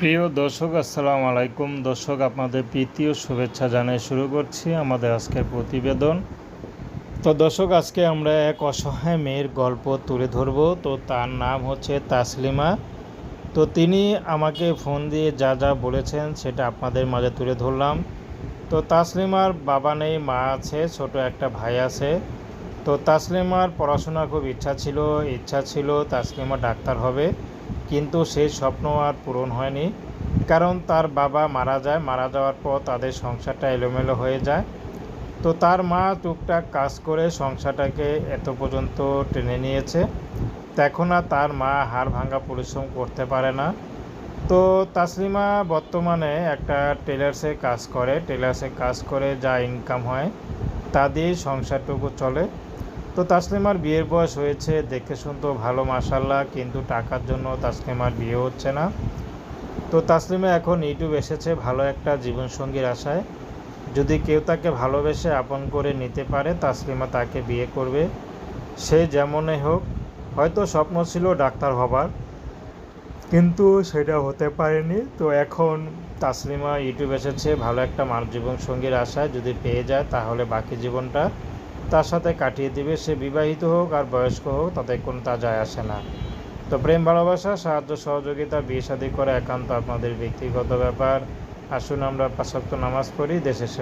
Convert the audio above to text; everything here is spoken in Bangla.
প্রিয় দর্শক, আসসালামু আলাইকুম। দর্শক, আপনাদের প্রীতি ও শুভেচ্ছা জানিয়ে শুরু করছি আমাদের আজকের প্রতিবেদন। তো দর্শক, আজকে আমরা এক অসহায় মেয়ের গল্প তুলে ধরব। তো তার নাম হচ্ছে তাসলিমা। তো তিনি আমাকে ফোন দিয়ে যা যা বলেছেন সেটা আপনাদের মাঝে তুলে ধরলাম। তো তাসলিমার বাবা নেই, মা আছে, ছোট একটা ভাই আছে। তো তাসলিমার পড়াশোনার খুব ইচ্ছা ছিল ইচ্ছা ছিল তাসলিমা ডাক্তার হবে। কিন্তু সেই স্বপ্ন আর পূরণ হয়নি, কারণ তার বাবা মারা যায়। মারা যাওয়ার পর তাদের সংসারটা এলোমেলো হয়ে যায়। তো তার মা টুকটাক কাজ করে সংসারটাকে এত পর্যন্ত টেনে নিয়েছে। তখন আর তার মা হাড় ভাঙা পরিশ্রম করতে পারে না। তো তাসলিমা বর্তমানে একটা টেলার্সে কাজ করে। টেলার্সে কাজ করে যা ইনকাম হয়, তা দিয়েই সংসারটুকু চলে। তো তাসলিমার বিয়ের বয়স হয়েছে, দেখে শুনতো ভালো মাসাল্লাহ কিন্তু টাকার জন্য তাসলিমার বিয়ে হচ্ছে না। তো তাসলিমা এখন ইউটিউব এসেছে ভালো একটা জীবনসঙ্গীর আশায়। যদি কেউ তাকে ভালোবেসে আপন করে নিতে পারে, তাসলিমা তাকে বিয়ে করবে। সে যেমনই হোক, হয়তো স্বপ্ন ছিল ডাক্তার হবার, কিন্তু সেটা হতে পারেনি। তো এখন তাসলিমা ইউটিউব এসেছে ভালো একটা মানব জীবনসঙ্গীর আশায়, যদি পেয়ে যায় তাহলে বাকি জীবনটা তার সাথে কাটিয়ে দিবে, সে বিবাহিত হোক আর বয়স্ক হোক, তাতে কোনো তা যায় আসে না। তো প্রেম, ভালোবাসা, সাহায্য, সহযোগিতা, বিয়ে শাদী করা একান্ত আপনাদের ব্যক্তিগত ব্যাপার। আসুন আমরা পাশাক্ত নামাজ পড়ি, দেশের